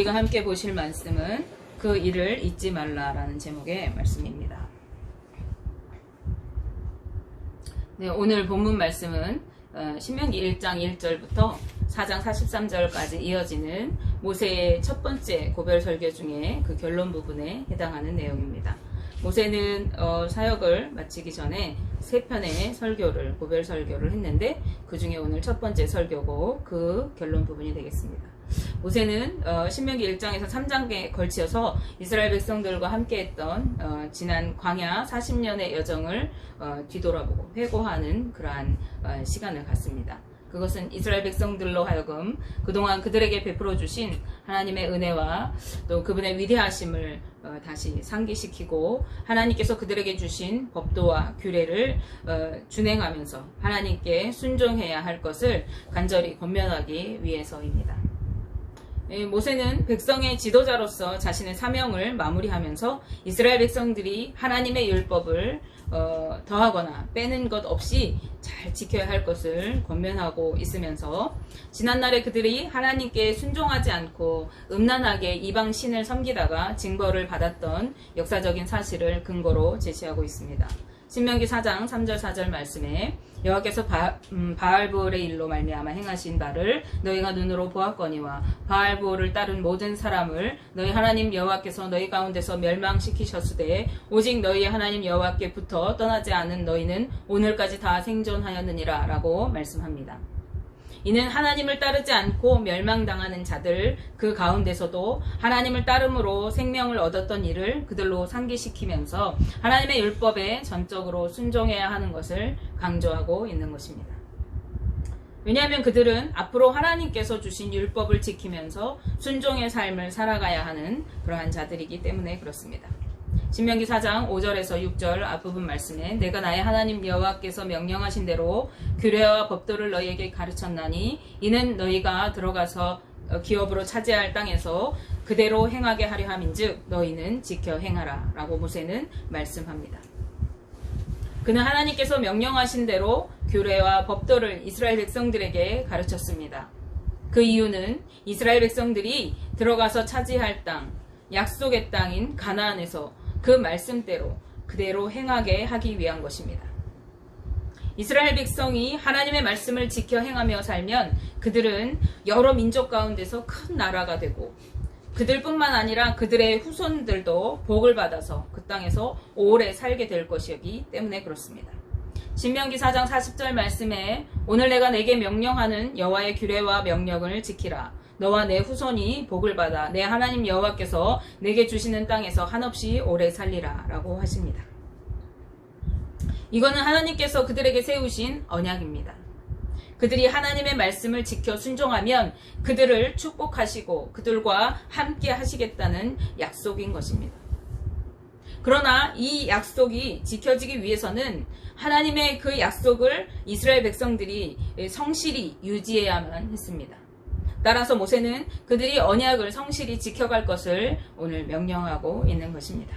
우리가 함께 보실 말씀은 그 일을 잊지 말라라는 제목의 말씀입니다. 네, 오늘 본문 말씀은 어, 신명기 1장 1절부터 4장 43절까지 이어지는 모세의 첫 번째 고별 설교 중에 그 결론 부분에 해당하는 내용입니다. 모세는 어, 사역을 마치기 전에 세 편의 설교를 고별 설교를 했는데 그 중에 오늘 첫 번째 설교고 그 결론 부분이 되겠습니다. 모세는 어, 신명기 1장에서 3장에 걸치어서 이스라엘 백성들과 함께했던 어, 지난 광야 40년의 여정을 어, 뒤돌아보고 회고하는 그러한 어, 시간을 갖습니다. 그것은 이스라엘 백성들로 하여금 그동안 그들에게 베풀어 주신 하나님의 은혜와 또 그분의 위대하심을 어, 다시 상기시키고 하나님께서 그들에게 주신 법도와 규례를 어, 준행하면서 하나님께 순종해야 할 것을 간절히 권면하기 위해서입니다. 예, 모세는 백성의 지도자로서 자신의 사명을 마무리하면서 이스라엘 백성들이 하나님의 율법을 어, 더하거나 빼는 것 없이 잘 지켜야 할 것을 권면하고 있으면서 지난날에 그들이 하나님께 순종하지 않고 음란하게 이방 신을 섬기다가 징벌을 받았던 역사적인 사실을 근거로 제시하고 있습니다. 신명기 4장 3절 4절 말씀에 여호와께서 바, 음, 바알보의 일로 말미암아 행하신 바를 너희가 눈으로 보았거니와 바알보를 따른 모든 사람을 너희 하나님 여호와께서 너희 가운데서 멸망시키셨으되 오직 너희 하나님 여호와께부터 떠나지 않은 너희는 오늘까지 다 생존하였느니라라고 말씀합니다. 이는 하나님을 따르지 않고 멸망당하는 자들 그 가운데서도 하나님을 따름으로 생명을 얻었던 일을 그들로 상기시키면서 하나님의 율법에 전적으로 순종해야 하는 것을 강조하고 있는 것입니다. 왜냐하면 그들은 앞으로 하나님께서 주신 율법을 지키면서 순종의 삶을 살아가야 하는 그러한 자들이기 때문에 그렇습니다. 신명기 4장 5절에서 6절 앞부분 말씀에 내가 나의 하나님 여호와께서 명령하신 대로 규례와 법도를 너희에게 가르쳤나니 이는 너희가 들어가서 어, 기업으로 차지할 땅에서 그대로 행하게 하려 함인즉 너희는 지켜 행하라 라고 모세는 말씀합니다. 그는 하나님께서 명령하신 대로 규례와 법도를 이스라엘 백성들에게 가르쳤습니다. 그 이유는 이스라엘 백성들이 들어가서 차지할 땅, 약속의 땅인 가나안에서 그 말씀대로 그대로 행하게 하기 위한 것입니다. 이스라엘 백성이 하나님의 말씀을 지켜 행하며 살면 그들은 여러 민족 가운데서 큰 나라가 되고 그들뿐만 아니라 그들의 후손들도 복을 받아서 그 땅에서 오래 살게 될 것이기 때문에 그렇습니다. 신명기 4장 40절 말씀에 오늘 내가 내게 명령하는 여호와의 규례와 명령을 지키라. 너와 내 후손이 복을 받아 내 하나님 여호와께서 내게 주시는 땅에서 한없이 오래 살리라라고 하십니다. 이거는 하나님께서 그들에게 세우신 언약입니다. 그들이 하나님의 말씀을 지켜 순종하면 그들을 축복하시고 그들과 함께 하시겠다는 약속인 것입니다. 그러나 이 약속이 지켜지기 위해서는 하나님의 그 약속을 이스라엘 백성들이 성실히 유지해야만 했습니다. 따라서 모세는 그들이 언약을 성실히 지켜갈 것을 오늘 명령하고 있는 것입니다.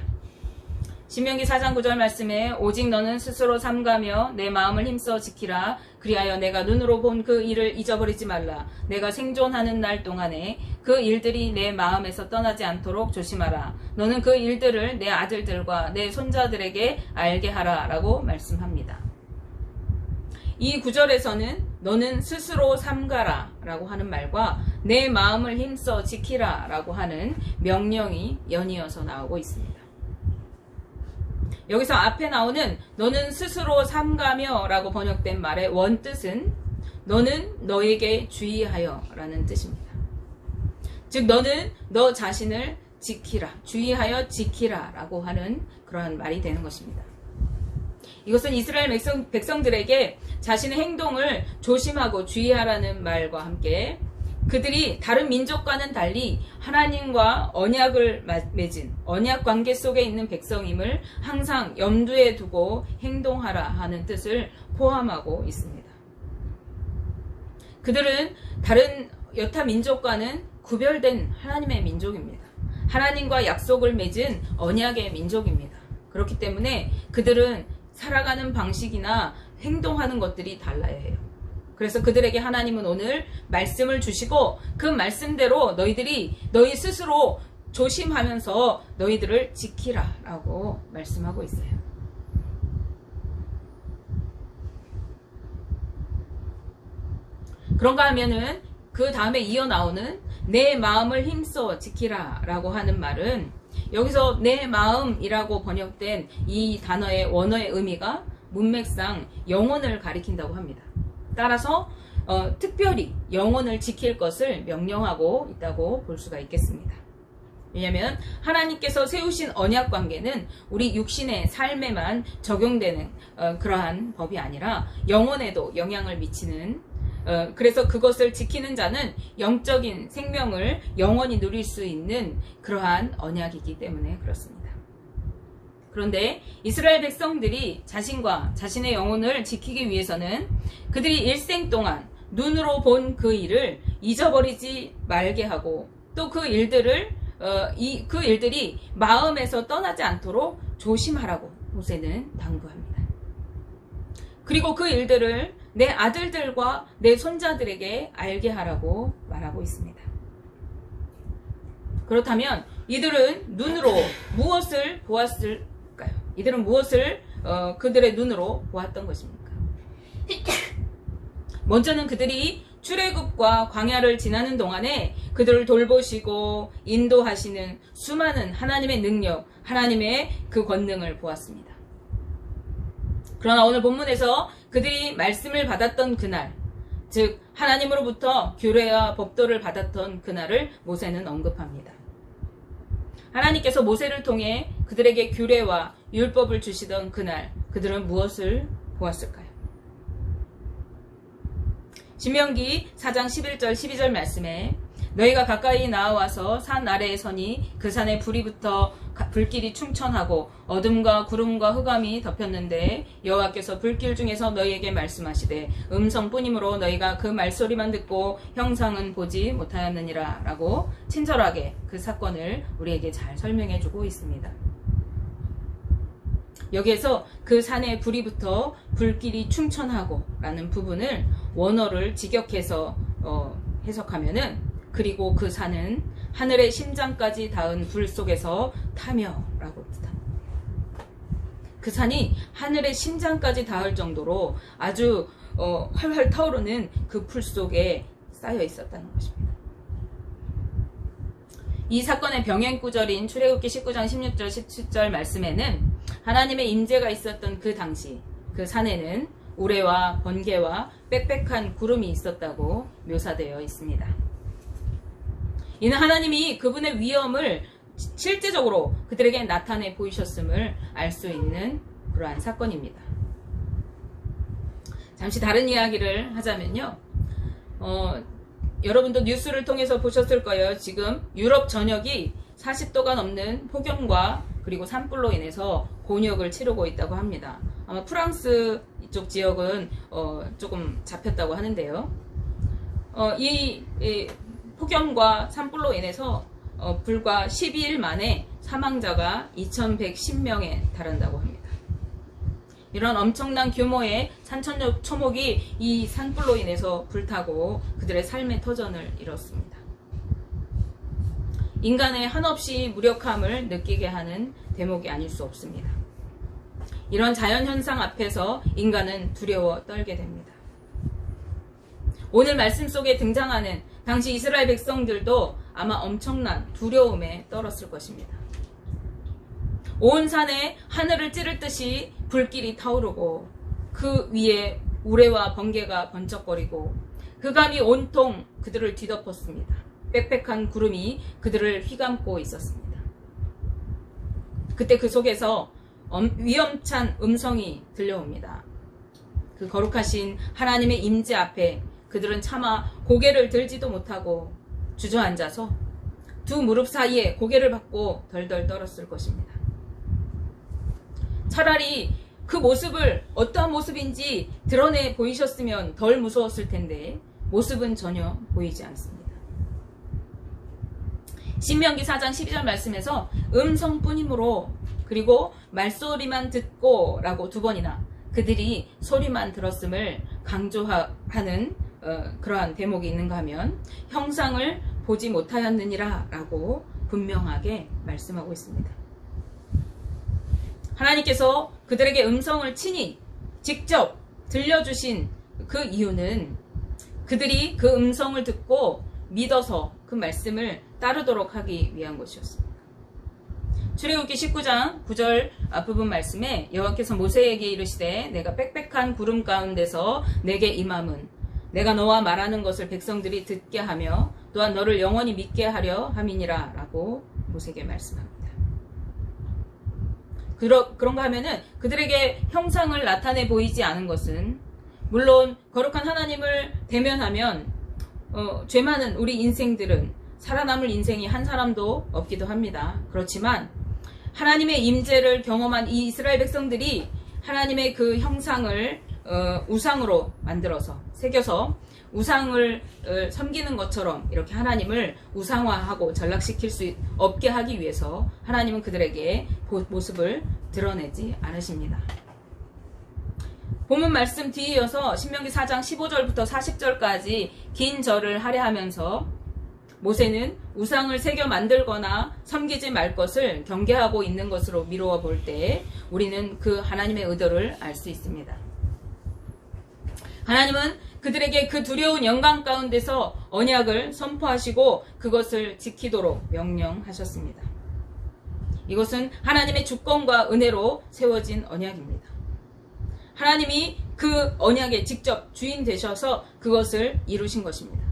신명기 4장 9절 말씀에 오직 너는 스스로 삼가며 내 마음을 힘써 지키라 그리하여 내가 눈으로 본 그 일을 잊어버리지 말라 내가 생존하는 날 동안에 그 일들이 내 마음에서 떠나지 않도록 조심하라 너는 그 일들을 내 아들들과 내 손자들에게 알게 하라라고 말씀합니다. 이 구절에서는 너는 스스로 삼가라 라고 하는 말과 내 마음을 힘써 지키라 라고 하는 명령이 연이어서 나오고 있습니다. 여기서 앞에 나오는 너는 스스로 삼가며 라고 번역된 말의 원뜻은 너는 너에게 주의하여 라는 뜻입니다. 즉, 너는 너 자신을 지키라, 주의하여 지키라 라고 하는 그러한 말이 되는 것입니다. 이것은 이스라엘 백성, 백성들에게 자신의 행동을 조심하고 주의하라는 말과 함께 그들이 다른 민족과는 달리 하나님과 언약을 맺은 언약 관계 속에 있는 백성임을 항상 염두에 두고 행동하라 하는 뜻을 포함하고 있습니다. 그들은 다른 여타 민족과는 구별된 하나님의 민족입니다. 하나님과 약속을 맺은 언약의 민족입니다. 그렇기 때문에 그들은 살아가는 방식이나 행동하는 것들이 달라야 해요. 그래서 그들에게 하나님은 오늘 말씀을 주시고 그 말씀대로 너희들이 너희 스스로 조심하면서 너희들을 지키라 라고 말씀하고 있어요. 그런가 하면은 그 다음에 이어 나오는 내 마음을 힘써 지키라 라고 하는 말은 여기서 내 마음이라고 번역된 이 단어의 원어의 의미가 문맥상 영혼을 가리킨다고 합니다. 따라서 어, 특별히 영혼을 지킬 것을 명령하고 있다고 볼 수가 있겠습니다. 왜냐하면 하나님께서 세우신 언약 관계는 우리 육신의 삶에만 적용되는 어, 그러한 법이 아니라 영혼에도 영향을 미치는 어, 그래서 그것을 지키는 자는 영적인 생명을 영원히 누릴 수 있는 그러한 언약이기 때문에 그렇습니다. 그런데 이스라엘 백성들이 자신과 자신의 영혼을 지키기 위해서는 그들이 일생 동안 눈으로 본 그 일을 잊어버리지 말게 하고 또 그 일들을 어, 이, 그 일들이 마음에서 떠나지 않도록 조심하라고 모세는 당부합니다. 그리고 그 일들을 내 아들들과 내 손자들에게 알게 하라고 말하고 있습니다. 그렇다면 이들은 눈으로 무엇을 보았을까요? 이들은 무엇을 어, 그들의 눈으로 보았던 것입니까? 먼저는 그들이 출애굽과 광야를 지나는 동안에 그들을 돌보시고 인도하시는 수많은 하나님의 능력, 하나님의 그 권능을 보았습니다. 그러나 오늘 본문에서 그들이 말씀을 받았던 그날, 즉 하나님으로부터 규례와 법도를 받았던 그날을 모세는 언급합니다. 하나님께서 모세를 통해 그들에게 규례와 율법을 주시던 그날, 그들은 무엇을 보았을까요? 신명기 4장 11절 12절 말씀에 너희가 가까이 나와서 산 아래에 서니 그 산에 불이 붙어 불길이 충천하고 어둠과 구름과 흑암이 덮였는데 여호와께서 불길 중에서 너희에게 말씀하시되 음성뿐이므로 너희가 그 말소리만 듣고 형상은 보지 못하였느니라 라고 친절하게 그 사건을 우리에게 잘 설명해 주고 있습니다. 여기에서 그 산에 불이 붙어 불길이 충천하고 라는 부분을 원어를 직역해서 어, 해석하면은 그리고 그 산은 하늘의 심장까지 닿은 불 속에서 타며라고 뜻합니다. 그 산이 하늘의 심장까지 닿을 정도로 아주 어, 활활 타오르는 그 풀 속에 쌓여 있었다는 것입니다. 이 사건의 병행 구절인 출애굽기 19장 16절 17절 말씀에는 하나님의 임재가 있었던 그 당시 그 산에는 우레와 번개와 빽빽한 구름이 있었다고 묘사되어 있습니다. 이는 하나님이 그분의 위엄을 실제적으로 그들에게 나타내 보이셨음을 알 수 있는 그러한 사건입니다. 잠시 다른 이야기를 하자면요. 어, 여러분도 뉴스를 통해서 보셨을 거예요. 지금 유럽 전역이 40도가 넘는 폭염과 그리고 산불로 인해서 곤욕을 치르고 있다고 합니다. 아마 프랑스 이쪽 지역은 어, 조금 잡혔다고 하는데요. 어, 이, 이, 폭염과 산불로 인해서 어, 불과 12일 만에 사망자가 2,110명에 달한다고 합니다. 이런 엄청난 규모의 산천적 초목이 이 산불로 인해서 불타고 그들의 삶의 터전을 이뤘습니다. 인간의 한없이 무력함을 느끼게 하는 대목이 아닐 수 없습니다. 이런 자연현상 앞에서 인간은 두려워 떨게 됩니다. 오늘 말씀 속에 등장하는 당시 이스라엘 백성들도 아마 엄청난 두려움에 떨었을 것입니다. 온 산에 하늘을 찌를 듯이 불길이 타오르고 그 위에 우레와 번개가 번쩍거리고 흑암이 온통 그들을 뒤덮었습니다. 빽빽한 구름이 그들을 휘감고 있었습니다. 그때 그 속에서 위험찬 음성이 들려옵니다. 그 거룩하신 하나님의 임재 앞에 그들은 차마 고개를 들지도 못하고 주저앉아서 두 무릎 사이에 고개를 받고 덜덜 떨었을 것입니다. 차라리 그 모습을 어떠한 모습인지 드러내 보이셨으면 덜 무서웠을 텐데 모습은 전혀 보이지 않습니다. 신명기 4장 12절 말씀에서 음성뿐이므로 그리고 말소리만 듣고 라고 두 번이나 그들이 소리만 들었음을 강조하는 어, 그러한 대목이 있는가 하면 형상을 보지 못하였느니라 라고 분명하게 말씀하고 있습니다. 하나님께서 그들에게 음성을 친히 직접 들려주신 그 이유는 그들이 그 음성을 듣고 믿어서 그 말씀을 따르도록 하기 위한 것이었습니다. 출애굽기 19장 9절 앞부분 말씀에 여호와께서 모세에게 이르시되 내가 빽빽한 구름 가운데서 내게 임함은 내가 너와 말하는 것을 백성들이 듣게 하며 또한 너를 영원히 믿게 하려 함이니라 라고 모세에게 말씀합니다. 그러, 그런가 하면은 그들에게 형상을 나타내 보이지 않은 것은 물론 거룩한 하나님을 대면하면 어, 죄 많은 우리 인생들은 살아남을 인생이 한 사람도 없기도 합니다. 그렇지만 하나님의 임재를 경험한 이 이스라엘 백성들이 하나님의 그 형상을 어, 우상으로 만들어서 새겨서 우상을 어, 섬기는 것처럼 이렇게 하나님을 우상화하고 전락시킬 수 없게 하기 위해서 하나님은 그들에게 보- 모습을 드러내지 않으십니다. 본문 말씀 뒤에 이어서 신명기 4장 15절부터 40절까지 긴 절을 할애하면서 모세는 우상을 새겨 만들거나 섬기지 말 것을 경계하고 있는 것으로 미루어 볼 때 우리는 그 하나님의 의도를 알 수 있습니다. 하나님은 그들에게 그 두려운 영광 가운데서 언약을 선포하시고 그것을 지키도록 명령하셨습니다. 이것은 하나님의 주권과 은혜로 세워진 언약입니다. 하나님이 그 언약에 직접 주인 되셔서 그것을 이루신 것입니다.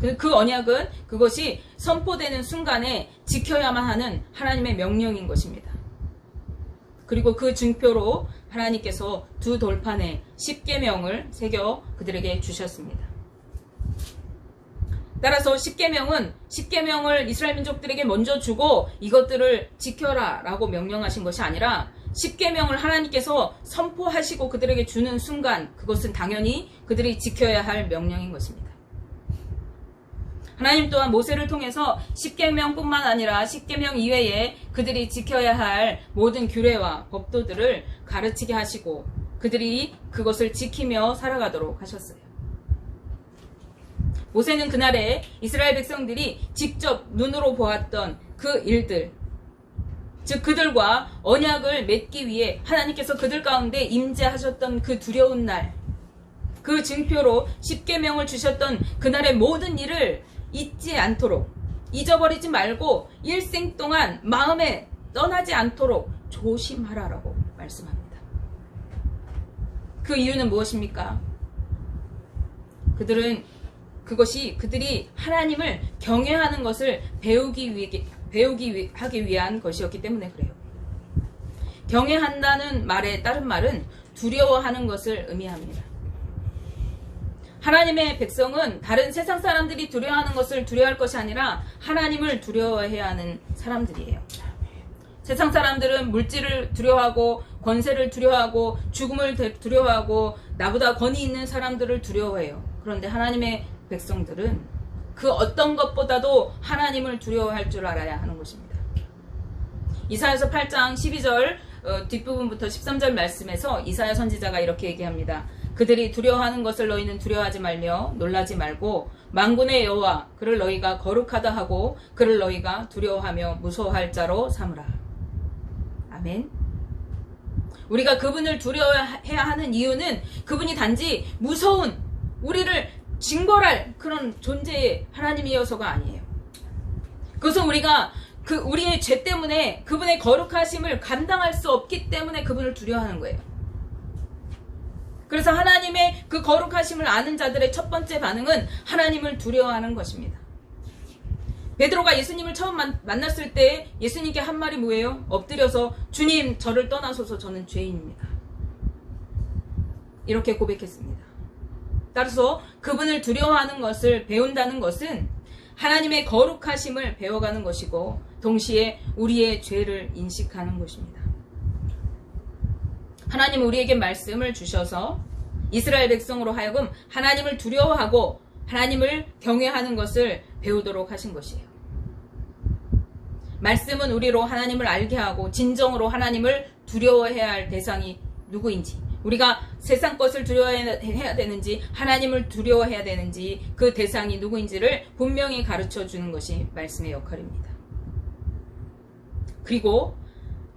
그, 그 언약은 그것이 선포되는 순간에 지켜야만 하는 하나님의 명령인 것입니다. 그리고 그 증표로 하나님께서 두 돌판에 십계명을 새겨 그들에게 주셨습니다. 따라서 십계명은 십계명을 이스라엘 민족들에게 먼저 주고 이것들을 지켜라라고 명령하신 것이 아니라 십계명을 하나님께서 선포하시고 그들에게 주는 순간 그것은 당연히 그들이 지켜야 할 명령인 것입니다. 하나님 또한 모세를 통해서 십계명뿐만 아니라 십계명 이외에 그들이 지켜야 할 모든 규례와 법도들을 가르치게 하시고 그들이 그것을 지키며 살아가도록 하셨어요. 모세는 그날에 이스라엘 백성들이 직접 눈으로 보았던 그 일들, 즉 그들과 언약을 맺기 위해 하나님께서 그들 가운데 임재하셨던 그 두려운 날, 그 증표로 십계명을 주셨던 그날의 모든 일을 잊지 않도록 잊어버리지 말고 일생 동안 마음에 떠나지 않도록 조심하라라고 말씀합니다. 그 이유는 무엇입니까? 그들은 그것이 그들이 하나님을 경외하는 것을 배우기 위해 배우기 위, 하기 위한 것이었기 때문에 그래요. 경외한다는 말의 다른 말은 두려워하는 것을 의미합니다. 하나님의 백성은 다른 세상 사람들이 두려워하는 것을 두려워할 것이 아니라 하나님을 두려워해야 하는 사람들이에요. 세상 사람들은 물질을 두려워하고 권세를 두려워하고 죽음을 두려워하고 나보다 권위 있는 사람들을 두려워해요. 그런데 하나님의 백성들은 그 어떤 것보다도 하나님을 두려워할 줄 알아야 하는 것입니다. 이사야서 8장 12절 어, 뒷부분부터 13절 말씀에서 이사야 선지자가 이렇게 얘기합니다. 그들이 두려워하는 것을 너희는 두려워하지 말며 놀라지 말고 만군의 여호와 그를 너희가 거룩하다 하고 그를 너희가 두려워하며 무서워할 자로 삼으라. 아멘. 우리가 그분을 두려워해야 하는 이유는 그분이 단지 무서운 우리를 징벌할 그런 존재의 하나님이어서가 아니에요. 그것은 우리가 그 우리의 죄 때문에 그분의 거룩하심을 감당할 수 없기 때문에 그분을 두려워하는 거예요. 그래서 하나님의 그 거룩하심을 아는 자들의 첫 번째 반응은 하나님을 두려워하는 것입니다. 베드로가 예수님을 처음 만났을 때 예수님께 한 말이 뭐예요? 엎드려서 주님 저를 떠나소서 저는 죄인입니다. 이렇게 고백했습니다. 따라서 그분을 두려워하는 것을 배운다는 것은 하나님의 거룩하심을 배워가는 것이고 동시에 우리의 죄를 인식하는 것입니다. 하나님 우리에게 말씀을 주셔서 이스라엘 백성으로 하여금 하나님을 두려워하고 하나님을 경외하는 것을 배우도록 하신 것이에요. 말씀은 우리로 하나님을 알게 하고 진정으로 하나님을 두려워해야 할 대상이 누구인지 우리가 세상 것을 두려워해야 되는지 하나님을 두려워해야 되는지 그 대상이 누구인지를 분명히 가르쳐 주는 것이 말씀의 역할입니다. 그리고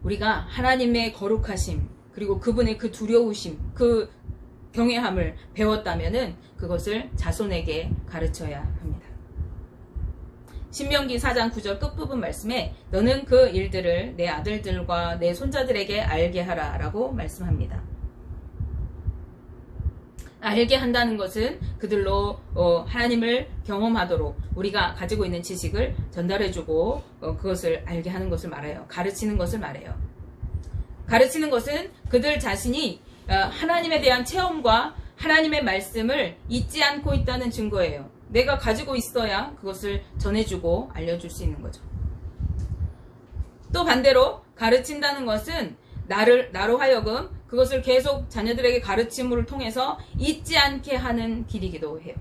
우리가 하나님의 거룩하심 그리고 그분의 그 두려우심 그 경외함을 배웠다면은 그것을 자손에게 가르쳐야 합니다. 신명기 4장 9절 끝부분 말씀에 너는 그 일들을 내 아들들과 내 손자들에게 알게 하라 라고 말씀합니다. 알게 한다는 것은 그들로 어, 하나님을 경험하도록 우리가 가지고 있는 지식을 전달해주고 어, 그것을 알게 하는 것을 말해요. 가르치는 것을 말해요. 가르치는 것은 그들 자신이 어, 하나님에 대한 체험과 하나님의 말씀을 잊지 않고 있다는 증거예요. 내가 가지고 있어야 그것을 전해주고 알려줄 수 있는 거죠. 또 반대로 가르친다는 것은 나를 나로 하여금 그것을 계속 자녀들에게 가르침을 통해서 잊지 않게 하는 길이기도 해요.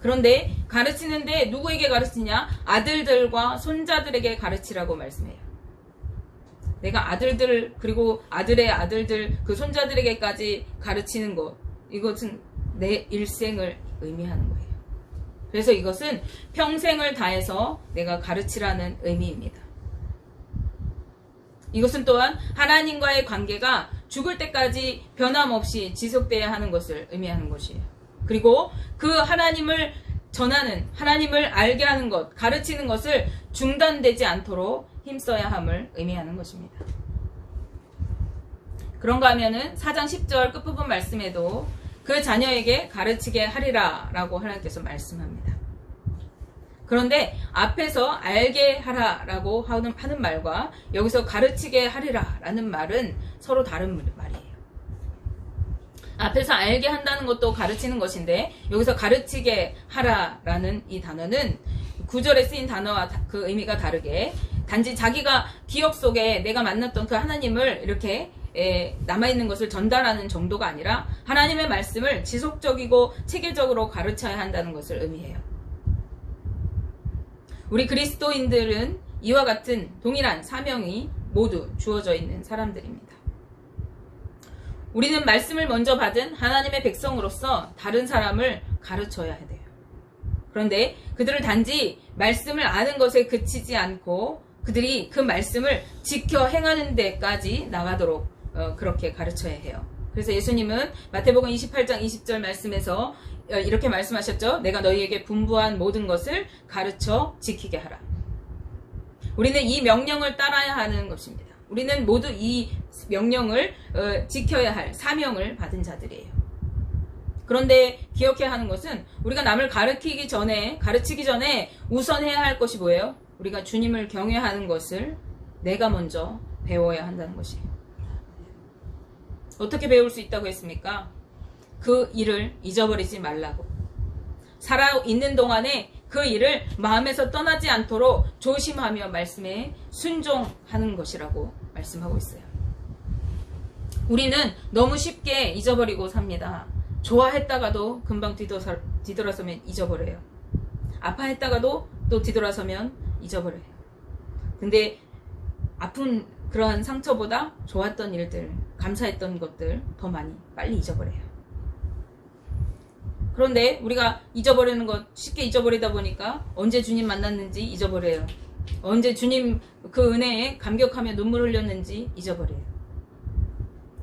그런데 가르치는데 누구에게 가르치냐? 아들들과 손자들에게 가르치라고 말씀해요. 내가 아들들 그리고 아들의 아들들 그 손자들에게까지 가르치는 것 이것은 내 일생을 의미하는 거예요. 그래서 이것은 평생을 다해서 내가 가르치라는 의미입니다. 이것은 또한 하나님과의 관계가 죽을 때까지 변함없이 지속돼야 하는 것을 의미하는 것이에요. 그리고 그 하나님을 전하는, 하나님을 알게 하는 것, 가르치는 것을 중단되지 않도록 힘써야 함을 의미하는 것입니다. 그런가 하면은 4장 10절 끝부분 말씀에도 그 자녀에게 가르치게 하리라 라고 하나님께서 말씀합니다. 그런데 앞에서 알게 하라 라고 하는, 하는 말과 여기서 가르치게 하리라 라는 말은 서로 다른 말이에요. 앞에서 알게 한다는 것도 가르치는 것인데 여기서 가르치게 하라 라는 이 단어는 구절에 쓰인 단어와 그 의미가 다르게 단지 자기가 기억 속에 내가 만났던 그 하나님을 이렇게 남아있는 것을 전달하는 정도가 아니라 하나님의 말씀을 지속적이고 체계적으로 가르쳐야 한다는 것을 의미해요. 우리 그리스도인들은 이와 같은 동일한 사명이 모두 주어져 있는 사람들입니다. 우리는 말씀을 먼저 받은 하나님의 백성으로서 다른 사람을 가르쳐야 돼요. 그런데 그들을 단지 말씀을 아는 것에 그치지 않고 그들이 그 말씀을 지켜 행하는 데까지 나가도록 어, 그렇게 가르쳐야 해요. 그래서 예수님은 마태복음 28장 20절 말씀에서 어, 이렇게 말씀하셨죠. 내가 너희에게 분부한 모든 것을 가르쳐 지키게 하라. 우리는 이 명령을 따라야 하는 것입니다. 우리는 모두 이 명령을 어, 지켜야 할 사명을 받은 자들이에요. 그런데 기억해야 하는 것은 우리가 남을 가르치기 전에 가르치기 전에 우선 해야 할 것이 뭐예요? 우리가 주님을 경외하는 것을 내가 먼저 배워야 한다는 것이에요. 어떻게 배울 수 있다고 했습니까? 그 일을 잊어버리지 말라고. 살아 있는 동안에 그 일을 마음에서 떠나지 않도록 조심하며 말씀에 순종하는 것이라고 말씀하고 있어요. 우리는 너무 쉽게 잊어버리고 삽니다. 좋아했다가도 금방 뒤돌아서, 뒤돌아서면 잊어버려요. 아파했다가도 또 뒤돌아서면 잊어버려요. 근데 아픈 그러한 상처보다 좋았던 일들, 감사했던 것들 더 많이 빨리 잊어버려요. 그런데 우리가 잊어버리는 것 쉽게 잊어버리다 보니까 언제 주님 만났는지 잊어버려요. 언제 주님 그 은혜에 감격하며 눈물 흘렸는지 잊어버려요.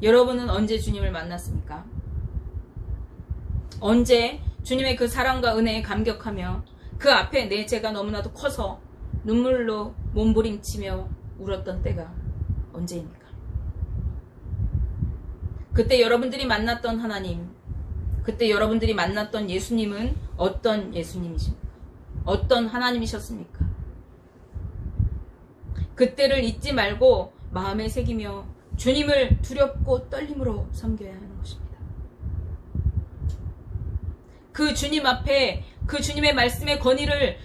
여러분은 언제 주님을 만났습니까? 언제 주님의 그 사랑과 은혜에 감격하며 그 앞에 내 죄가 너무나도 커서 눈물로 몸부림치며 울었던 때가 언제입니까? 그때 여러분들이 만났던 하나님, 그때 여러분들이 만났던 예수님은 어떤 예수님이십니까? 어떤 하나님이셨습니까? 그때를 잊지 말고 마음에 새기며 주님을 두렵고 떨림으로 섬겨야 하는 것입니다. 그 주님 앞에 그 주님의 말씀의 권위를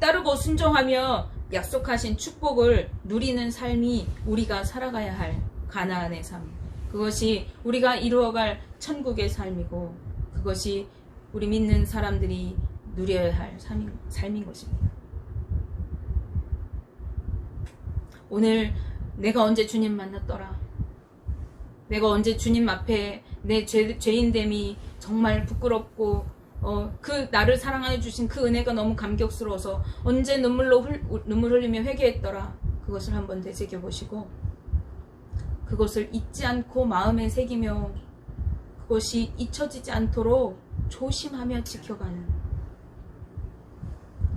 따르고 순종하며 약속하신 축복을 누리는 삶이 우리가 살아가야 할 가나안의 삶. 그것이 우리가 이루어갈 천국의 삶이고 그것이 우리 믿는 사람들이 누려야 할 삶인, 삶인 것입니다. 오늘 내가 언제 주님 만났더라. 내가 언제 주님 앞에 내 죄, 죄인됨이 정말 부끄럽고 어, 그 나를 사랑해 주신 그 은혜가 너무 감격스러워서 언제 눈물로 흘, 눈물 흘리며 회개했더라. 그것을 한번 되새겨 보시고 그것을 잊지 않고 마음에 새기며 그것이 잊혀지지 않도록 조심하며 지켜가는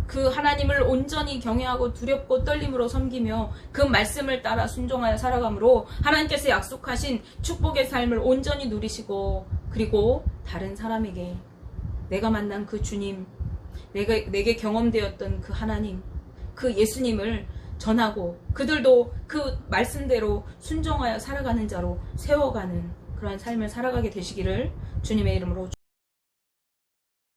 그 하나님을 온전히 경외하고 두렵고 떨림으로 섬기며 그 말씀을 따라 순종하여 살아감으로 하나님께서 약속하신 축복의 삶을 온전히 누리시고 그리고 다른 사람에게 내가 만난 그 주님, 내가, 내게 경험되었던 그 하나님, 그 예수님을 전하고 그들도 그 말씀대로 순종하여 살아가는 자로 세워가는 그러한 삶을 살아가게 되시기를 주님의 이름으로